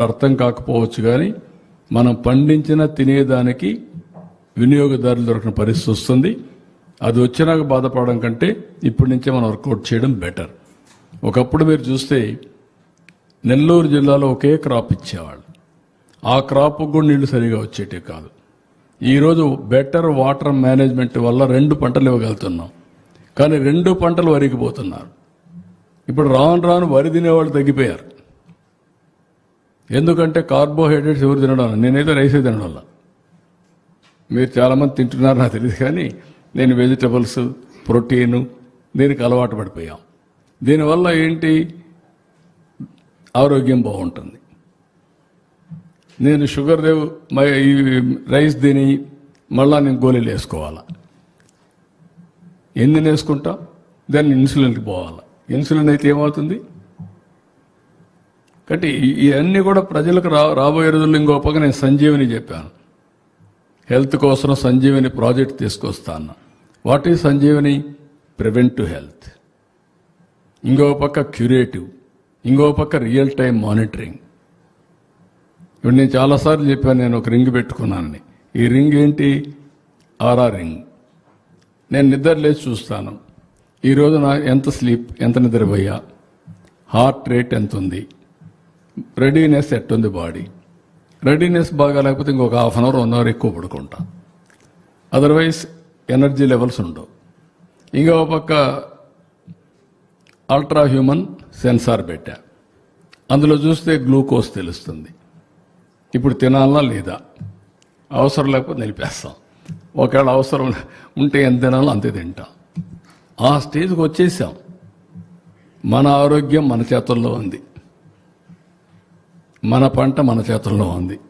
అర్థం కాకపోవచ్చు కానీ మనం పండించిన తినేదానికి వినియోగదారులు దొరికిన పరిస్థితి వస్తుంది. అది వచ్చినాక బాధపడడం కంటే ఇప్పటి నుంచే మనం వర్కౌట్ చేయడం బెటర్. ఒకప్పుడు మీరు చూస్తే నెల్లూరు జిల్లాలో ఒకే క్రాప్ ఇచ్చేవాళ్ళు. ఆ క్రాప్కు కూడా నీళ్ళు సరిగా వచ్చేటివి కాదు. ఈరోజు బెటర్ వాటర్ మేనేజ్మెంట్ వల్ల రెండు పంటలు ఇవ్వగలుగుతున్నాం. కానీ రెండు పంటలు వరిగిపోతున్నారు ఇప్పుడు రాను రాను వరి తినేవాళ్ళు తగ్గిపోయారు. ఎందుకంటే కార్బోహైడ్రేట్స్ ఎవరు తినడం? నేనైతే రైస్ తినడం వల్ల. మీరు చాలామంది తింటున్నారు నాకు తెలియదు కానీ నేను వెజిటబుల్స్ ప్రోటీను దీనికి అలవాటు పడిపోయాం. దీనివల్ల ఏంటి? ఆరోగ్యం బాగుంటుంది. నేను షుగర్ దేవ్ ఈ రైస్ తిని మళ్ళా నేను గోళీలు వేసుకోవాలా? ఎన్ని వేసుకుంటా దాన్ని ఇన్సులిన్కి పోవాలా? ఇన్సులిన్ అయితే ఏమవుతుంది? కాబట్టి ఇవన్నీ కూడా ప్రజలకు రా రాబోయే రోజుల్లో ఇంకో పక్క నేను సంజీవని చెప్పాను. హెల్త్ కోసం సంజీవని ప్రాజెక్ట్ తీసుకొస్తాను. What is Sanjeevani? To health. ఇంకో పక్క క్యూరేటివ్. ఇంకో పక్క రియల్ టైం మానిటరింగ్. ఇప్పుడు నేను చాలాసార్లు చెప్పాను నేను ఒక రింగ్ పెట్టుకున్నానని. ఈ రింగ్ ఏంటి? RR ring. నేను నిద్ర లేచి చూస్తాను. ఈరోజు నా ఎంత స్లీప్ ఎంత నిద్రపోయా? హార్ట్ రేట్ ఎంత ఉంది రెడీనెస్ ఎట్టుంది బాడీ రెడీనెస్ బాగా లేకపోతే ఇంకొక half an hour one hour ఎక్కువ పడుకుంటా. అదర్వైజ్ ఎనర్జీ లెవెల్స్ ఉండవు. ఇంకో పక్క అల్ట్రా హ్యూమన్ సెన్సార్ పెట్టా. అందులో చూస్తే గ్లూకోజ్ తెలుస్తుంది. ఇప్పుడు తినాలా లేదా? అవసరం లేకపోతే నిలిపేస్తాం. ఒకవేళ అవసరం ఉంటే ఎంత తినాలో అంతే తింటాం. ఆ స్టేజ్కి వచ్చేసాం. మన ఆరోగ్యం మన చేతుల్లో ఉంది. మన పంట మన చేతుల్లో ఉంది.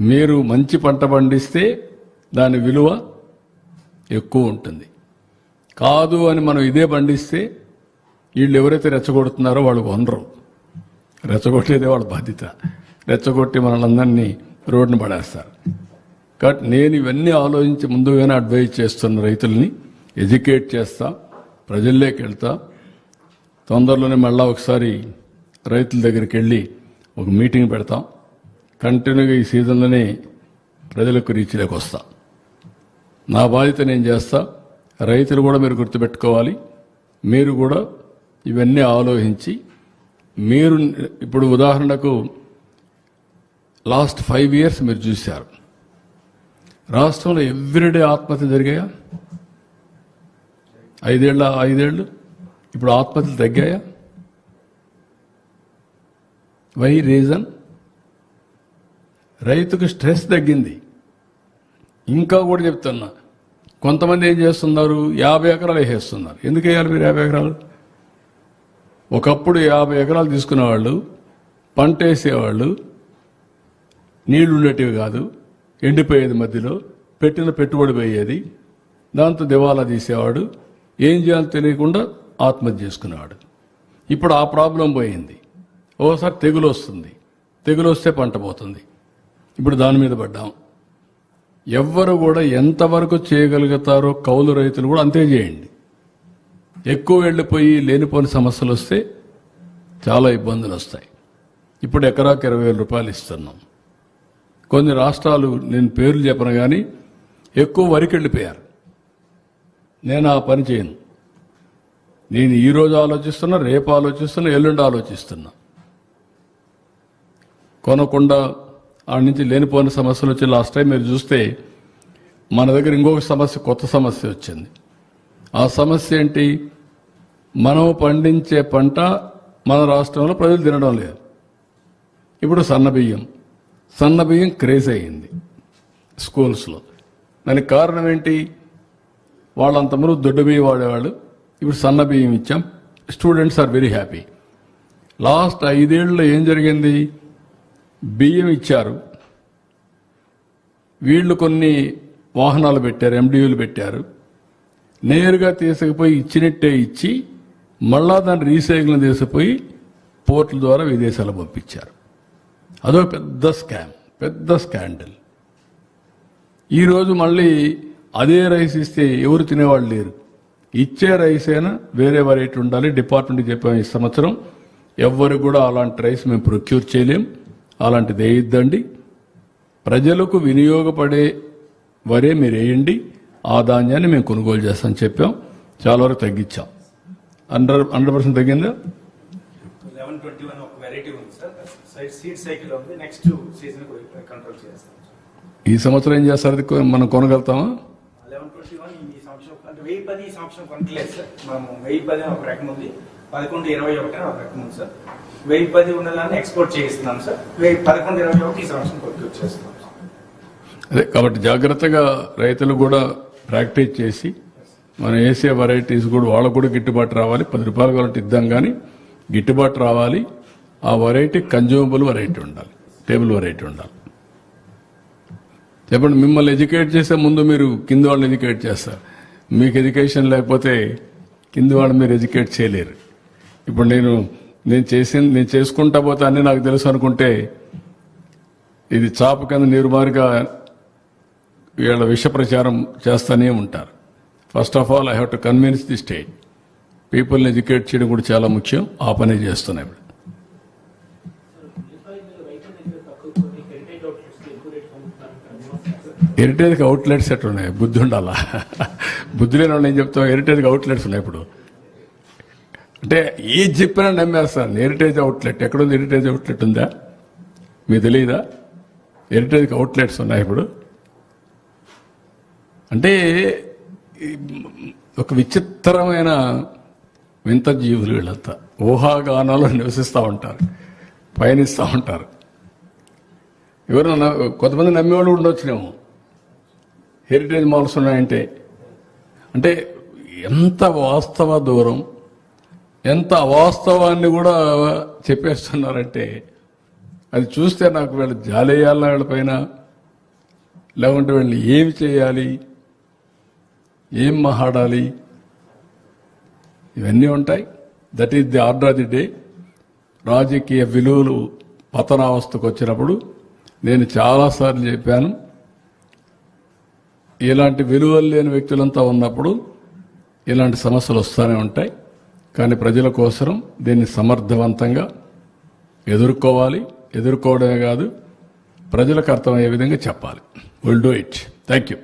మీరు మంచి పంట పండిస్తే దాని విలువ ఎక్కువ ఉంటుంది. కాదు అని మనం ఇదే పండిస్తే వీళ్ళు ఎవరైతే రెచ్చగొడుతున్నారో వాళ్ళు కొనరు. రెచ్చగొట్టేదే వాళ్ళ బాధ్యత. రెచ్చగొట్టి మనల్ని రోడ్డును పడేస్తారు. కాబట్టి నేను ఇవన్నీ ఆలోచించి ముందుగానే అడ్వైజ్ చేస్తున్న రైతుల్ని ఎడ్యుకేట్ చేస్తా ప్రజల్లోకి వెళ్తా. తొందరలోనే మళ్ళా ఒకసారి రైతుల దగ్గరికి వెళ్ళి ఒక మీటింగ్ పెడతాం. కంటిన్యూగా ఈ సీజన్లోనే ప్రజలకు రీచ్లోకి వస్తా. నా బాధ్యత నేను చేస్తా. రైతులు కూడా మీరు గుర్తుపెట్టుకోవాలి. మీరు కూడా ఇవన్నీ ఆలోచించి మీరు ఇప్పుడు ఉదాహరణకు లాస్ట్ ఫైవ్ ఇయర్స్ మీరు చూశారు. రాష్ట్రంలో ఎవ్రీడే ఆత్మహత్య జరిగాయా? ఐదేళ్ళ? ఐదేళ్ళు? ఇప్పుడు ఆత్మహత్యలు తగ్గాయా? వై రీజన్ రైతుకు స్ట్రెస్ తగ్గింది. ఇంకా కూడా చెప్తున్నా. కొంతమంది ఏం చేస్తున్నారు? యాభై ఎకరాలు వేసేస్తున్నారు. ఎందుకు వేయాలి మీరు యాభై ఎకరాలు? ఒకప్పుడు యాభై ఎకరాలు తీసుకునేవాళ్ళు పంట వేసేవాళ్ళు నీళ్ళు ఉండేటివి కాదు. ఎండిపోయేది మధ్యలో పెట్టిన పెట్టుబడి పోయేది. దాంతో దివాలా తీసేవాడు. ఏం చేయాలో తెలియకుండా ఆత్మహత్య చేసుకునేవాడు. ఇప్పుడు ఆ ప్రాబ్లం పోయింది. ఓసారి తెగులు వస్తుంది. తెగులు వస్తే పంట పోతుంది. ఇప్పుడు దాని మీద పడ్డాం. ఎవ్వరు కూడా ఎంతవరకు చేయగలుగుతారో కౌలు రైతులు కూడా అంతే చేయండి. ఎక్కువ వెళ్ళిపోయి లేనిపోని సమస్యలు వస్తే చాలా ఇబ్బందులు వస్తాయి. ఇప్పుడు ఎకరాకి ఇరవై వేల రూపాయలు ఇస్తున్నాం. కొన్ని రాష్ట్రాలు నేను పేర్లు చెప్పను కానీ ఎక్కువ వరికి వెళ్ళిపోయారు. నేను ఆ పని చేయను. నేను ఈ రోజు ఆలోచిస్తున్నా రేపు ఆలోచిస్తున్నా ఎల్లుండి ఆలోచిస్తున్నా. కొనకుండా ఆడ నుంచి లేనిపోయిన సమస్యలు వచ్చి లాస్ట్ టైం మీరు చూస్తే మన దగ్గర ఇంకొక సమస్య కొత్త సమస్య వచ్చింది. ఆ సమస్య ఏంటి? మనం పండించే పంట మన రాష్ట్రంలో ప్రజలు తినడం లేదు. ఇప్పుడు సన్నబియ్యం సన్నబియ్యం సన్న బియ్యం క్రేజ్ అయ్యింది స్కూల్స్లో దానికి కారణం ఏంటి? వాళ్ళంతమరు దొడ్డు బియ్యం వాడేవాళ్ళు. ఇప్పుడు సన్న బియ్యం ఇచ్చాం. Students are very happy last ఐదేళ్ళలో ఏం జరిగింది? బియ్యం ఇచ్చారు. వీళ్ళు కొన్ని వాహనాలు పెట్టారు ఎండియూలు పెట్టారు. నేరుగా తీసుకుపోయి ఇచ్చినట్టే ఇచ్చి మళ్ళా దాన్ని రీసైక్లింగ్ తీసుకుపోయి పోర్టుల ద్వారా విదేశాలకు పంపించారు. అదో పెద్ద స్కామ్ పెద్ద స్కాండల్. ఈరోజు మళ్ళీ అదే రైస్ ఇస్తే ఎవరు తినేవాళ్ళు లేరు. ఇచ్చే రైస్ అయినా వేరే వెరైటీ ఉండాలి. డిపార్ట్మెంట్కి చెప్పాము ఈ సంవత్సరం. ఎవ్వరు కూడా అలాంటి రైస్ మేము ప్రొక్యూర్ చేయలేం. అలాంటిది వేయొద్దండి ప్రజలకు వినియోగపడే వరే మీరు వేయండి ఆ ధాన్యాన్ని మేము కొనుగోలు చేస్తామని చెప్పాం. చాలా వరకు తగ్గించాం. హండ్రెడ్ హండ్రెడ్ పర్సెంట్ తగ్గిందా? చేస్తాం. ఈ సంవత్సరం ఏం చేస్తారు? మనం కొనగలుగుతామా? వెయ్యి పది సంవత్సరం కొనట్లేదు సార్. మనం వెయ్యి పది ఒక రకం ఉంది. పదకొండు ఇరవై ఒకటి అని ఒక రకం ఉంది సార్. వెయ్యి పది ఉన్నదాన్ని ఎక్స్పోర్ట్ చేయిస్తున్నాం సార్. వెయ్యి పదకొండు ఇరవై ఒకటి ఈ సంవత్సరం కొట్టుకు వచ్చేస్తున్నాం అదే కాబట్టి జాగ్రత్తగా రైతులు కూడా ప్రాక్టీస్ చేసి మనం వేసే వెరైటీస్ కూడా వాళ్ళకు కూడా గిట్టుబాటు రావాలి. పది రూపాయలు కావాలంటే ఇద్దాం కానీ గిట్టుబాటు రావాలి. ఆ వెరైటీ కన్జ్యూమబుల్ వెరైటీ ఉండాలి. టేబుల్ వెరైటీ ఉండాలి. చెప్పండి మిమ్మల్ని ఎడ్యుకేట్ చేసే ముందు మీరు కింద వాళ్ళని ఎడ్యుకేట్ చేస్తారు. మీకు ఎడ్యుకేషన్ లేకపోతే కింద వాళ్ళు మీరు ఎడ్యుకేట్ చేయలేరు. ఇప్పుడు నేను నేను చేసింది నేను చేసుకుంటా పోతే అని నాకు తెలుసు అనుకుంటే ఇది చాప కింద నీరుమారుగా వీళ్ళ విష ప్రచారం చేస్తూనే ఉంటారు. First of all I have to convince the state పీపుల్ని ఎడ్యుకేట్ చేయడం కూడా చాలా ముఖ్యం. ఆ పని చేస్తున్నాయి ఇప్పుడు. అవుట్లెట్స్ హెరిటేజ్కి అవుట్లెట్స్ బుద్ధి ఉండాలా? బుద్ధి లేని వాళ్ళు ఏం చెప్తాం హెరిటేజ్కి అవుట్లెట్స్ ఉన్నాయి ఇప్పుడు. అంటే ఏది చెప్పినా నమ్మేస్తాను హెరిటేజ్ అవుట్లెట్ ఎక్కడుంది హెరిటేజ్ అవుట్లెట్ ఉందా? మీకు తెలియదా హెరిటేజ్కి అవుట్లెట్స్ ఉన్నాయి ఇప్పుడు. అంటే ఒక విచిత్రమైన వింత జీవులు వీళ్ళంతా. ఊహాగానాలు నివసిస్తూ ఉంటారు. పయనిస్తూ ఉంటారు. ఎవరైనా కొంతమంది నమ్మేవాళ్ళు కూడా ఉండొచ్చునేమో. హెరిటేజ్ మాల్స్ ఉన్నాయంటే. అంటే ఎంత వాస్తవ దూరం. ఎంత అవాస్తవాన్ని కూడా చెప్పేస్తున్నారంటే అది చూస్తే నాకు వీళ్ళు జాలేయాల వీళ్ళపైన లేకుంటే వీళ్ళు ఏమి చేయాలి? ఏం మహాడాలి? ఇవన్నీ ఉంటాయి. That is the order of the day రాజకీయ విలువలు పతనావస్థకు వచ్చినప్పుడు నేను చాలాసార్లు చెప్పాను. ఇలాంటి విలువలు లేని వ్యక్తులంతా ఉన్నప్పుడు ఇలాంటి సమస్యలు వస్తూనే ఉంటాయి. కానీ ప్రజల కోసం దీన్ని సమర్థవంతంగా ఎదుర్కోవాలి. ఎదుర్కోవడమే కాదు ప్రజలకు అర్థమయ్యే విధంగా చెప్పాలి. Will do it thank you